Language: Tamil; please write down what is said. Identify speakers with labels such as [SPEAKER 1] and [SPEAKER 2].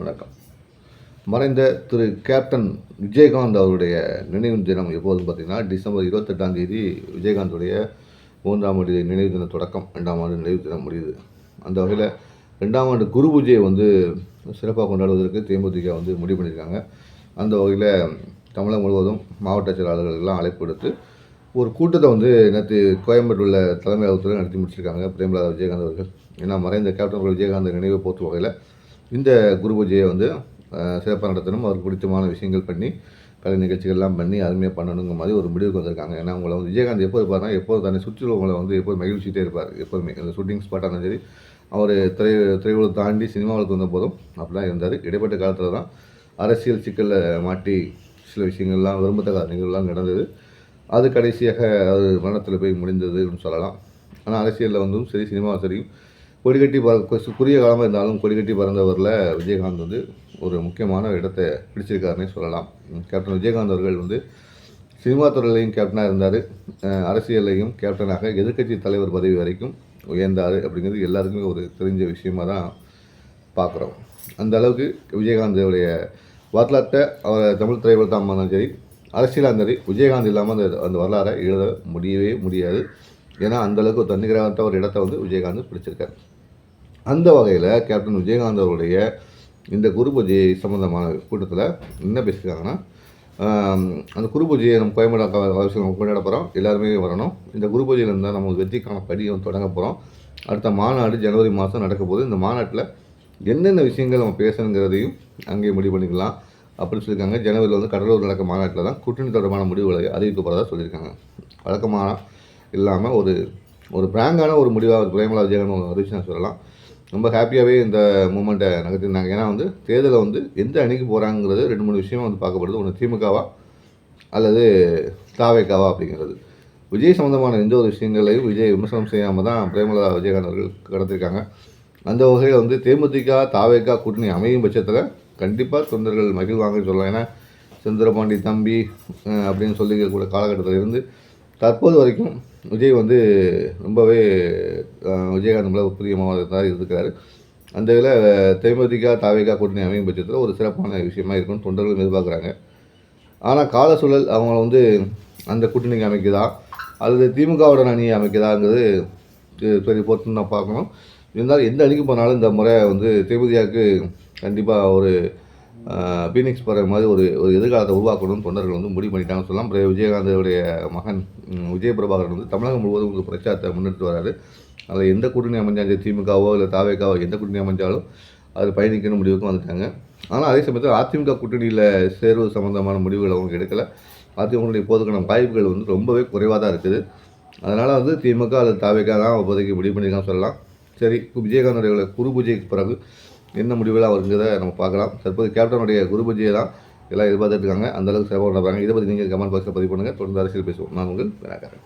[SPEAKER 1] வணக்கம். மறைந்த திரு கேப்டன் விஜயகாந்த் அவருடைய நினைவு தினம் எப்போதும் பார்த்தீங்கன்னா டிசம்பர் இருபத்தெட்டாம் தேதி விஜயகாந்துடைய மூன்றாம் ஆண்டு நினைவு தின தொடக்கம். ரெண்டாம் ஆண்டு நினைவு தினம் முடியுது. அந்த வகையில் ரெண்டாம் ஆண்டு குரு பூஜையை வந்து சிறப்பாக கொண்டாடுவதற்கு தேமுதிக வந்து முடிவு பண்ணியிருக்காங்க. அந்த வகையில் தமிழகம் முழுவதும் மாவட்ட செயலாளர்களுக்கெல்லாம் அழைப்பு எடுத்து ஒரு கூட்டத்தை வந்து நேற்று கோயம்பேடு உள்ள தலைமை அலுவலகத்தில் நடத்தி முடிச்சிருக்காங்க. பிரேமலாதா விஜயகாந்த் அவர்கள். ஏன்னா மறைந்த கேப்டன் விஜயகாந்த் நினைவை போற்றும் வகையில் இந்த குரு பூஜையை வந்து சிறப்பாக நடத்தணும். அவருக்கு பிடித்தமான விஷயங்கள் பண்ணி கலை நிகழ்ச்சிகள்லாம் பண்ணி அருமையாக பண்ணணுங்கிற மாதிரி ஒரு முடிவுக்கு வந்திருக்காங்க. ஏன்னா அவங்கள வந்து விஜயகாந்த் எப்போ இருப்பார்னா எப்போது தன்னை சுற்றியுள்ளவங்களை வந்து எப்போது மகிழ்ச்சிட்டே இருப்பார். எப்போதுமே அந்த ஷூட்டிங் ஸ்பாட்டாக இருந்தாலும் சரி அவர் திரை திரையுலகம் தாண்டி சினிமாவுக்கு வந்த போதும் அப்படிலாம் இருந்தார். இடைப்பட்ட காலத்தில் தான் அரசியல் சிக்கலில் மாட்டி சில விஷயங்கள்லாம் விரும்பத்தக்க நிகழ்வுலாம் நடந்தது. அது கடைசியாக அது மரணத்தில் போய் முடிந்ததுன்னு சொல்லலாம். ஆனால் அரசியலில் வந்தும் சரி சினிமாவும் சரி கொடிகட்டி பற குறுகிய காலமாக இருந்தாலும் கொடிகட்டி பறந்தவரில் விஜயகாந்த் வந்து ஒரு முக்கியமான இடத்தை பிடிச்சிருக்காருன்னே சொல்லலாம். கேப்டன் விஜயகாந்த் அவர்கள் வந்து சினிமா துறையிலையும் கேப்டனாக இருந்தார். அரசியல்லையும் கேப்டனாக எதிர்க்கட்சி தலைவர் பதவி வரைக்கும் உயர்ந்தார் அப்படிங்கிறது எல்லாருக்குமே ஒரு தெரிஞ்ச விஷயமா தான் பார்க்குறோம் அந்த அளவுக்கு விஜயகாந்தோடைய வரலாற்றை அவர் தமிழ் திரைப்படத்தான் இருந்தாலும் சரி அரசியலாக இருந்தாலும் சரி விஜயகாந்த் இல்லாமல் அந்த அந்த வரலாறை எழுத முடியவே முடியாது. ஏன்னா அந்தளவுக்கு ஒரு தன்னிகரத்த ஒரு இடத்த வந்து விஜயகாந்த் பிடிச்சிருக்காரு. அந்த வகையில் கேப்டன் விஜயகாந்த் அவருடைய இந்த குரு பூஜை சம்மந்தமான கூட்டத்தில் என்ன பேசியிருக்காங்கன்னா அந்த குரு பூஜையை நம்ம கோயம்பேடு அவசியம் நம்ம கொண்டாட போகிறோம் எல்லாருமே வரணும். இந்த குரு பூஜையில் இருந்தால் நம்ம வெற்றிக்கான படி தொடங்க போகிறோம் அடுத்த மாநாடு ஜனவரி மாதம் நடக்க போது இந்த மாநாட்டில் என்னென்ன விஷயங்கள் நம்ம பேசணுங்கிறதையும் அங்கேயே முடிவு பண்ணிக்கலாம் அப்படின்னு சொல்லியிருக்காங்க. ஜனவரியில் வந்து கடலூர் நடக்க மாநாட்டில் தான் கூட்டணி தொடர்பான முடிவுகளை அறிவிக்க போகிறதா சொல்லியிருக்காங்க. வழக்கமாக இல்லாமல் ஒரு ஒரு பிராங்கான ஒரு முடிவாக பிரேமலா விஜயகாந்த் அறிவிச்சு நான் சொல்லலாம். ரொம்ப ஹாப்பியாகவே இந்த மூமெண்ட்டை நகர்த்திருந்தாங்க. ஏன்னா வந்து தேர்தலில் வந்து எந்த அணிக்கு போகிறாங்கிறது ரெண்டு மூணு விஷயம் வந்து பார்க்கப்படுது ஒன்று திமுகவா அல்லது தாவேக்காவா அப்படிங்கிறது. விஜய் சம்மந்தமான எந்த ஒரு விஷயங்களையும் விஜய் விமர்சனம் செய்யாமல் தான் பிரேமலதா விஜயகாந்த் அவர்கள் கடத்திருக்காங்க. அந்த வகையில் வந்து தேமுதிக தாவேக்கா கூட்டணி அமையும் பட்சத்தில் கண்டிப்பாக தொண்டர்கள் மகிழ்வாங்கன்னு சொல்லலாம். ஏன்னா சுந்தரபாண்டி தம்பி அப்படின்னு அப்படின்னு சொல்லிக்கூடிய காலகட்டத்தில் இருந்து தற்போது வரைக்கும் விஜய் வந்து ரொம்பவே விஜயகாந்த் மேலே பிரியமாக தான் இருக்கிறாரு அந்த இதில் தேமுதிக தாவேகா கூட்டணி அமையும் பட்சத்தில் ஒரு சிறப்பான விஷயமா இருக்கும்னு தொண்டர்களும் எதிர்பார்க்குறாங்க. ஆனால் கால சூழல் அவங்கள வந்து அந்த கூட்டணிக்கு அமைக்குதா? அல்லது திமுகவுடன் அணியை அமைக்குதாங்கிறது சரி பொறுத்து நான் பார்க்கணும். இருந்தாலும் எந்த அணிக்கு போனாலும் இந்த முறை வந்து தேமுதிகாவுக்கு கண்டிப்பாக ஒரு பீனிக்ஸ் பறவை மாதிரி ஒரு ஒரு எதிர்காலத்தை உருவாக்கணும்னு தொண்டர்கள் வந்து முடிவு பண்ணிட்டாங்கன்னு சொல்லலாம். அப்புறம் விஜயகாந்தோடைய மகன் விஜய பிரபாகரன் வந்து தமிழகம் முழுவதும் ஒரு பிரச்சாரத்தை முன்னெடுத்து வராரு. அதில் எந்த கூட்டணி அமைஞ்சாலும் திமுகவோ இல்லை தாவேக்காவோ எந்த கூட்டணி அமைஞ்சாலும் அது பயணிக்கணும் முடிவுக்கும் வந்துட்டாங்க. ஆனால் அதே சமயத்தில் அதிமுக கூட்டணியில் சேர்வது சம்மந்தமான முடிவுகள் அவங்க எடுக்கலை. அதிமுகவுடைய இப்போதுக்கான வாய்ப்புகள் வந்து ரொம்பவே குறைவாக தான் இருக்குது. அதனால் வந்து திமுக அல்லது தாவேக்கா தான் இப்போதைக்கு முடிவு பண்ணியிருக்கான்னு சொல்லலாம். சரி விஜயகாந்தோடைய குரு பூஜைக்கு பிறகு என்ன முடிவுகள் வருங்கிறத நம்ம பார்க்கலாம். தற்போது கேப்டனுடைய குருபஜியை தான் எல்லாம் எதிர்பார்த்துட்டு இருக்காங்க. அந்த அளவுக்கு சிறப்பாக பண்ணுறாங்க இதை பற்றி நீங்கள் கமெண்ட் பாக்ஸில் பதிவு பண்ணுங்கள் தொடர்ந்து அரசியல் பேசுவோம். நான் உங்கள் வினாக்காரன்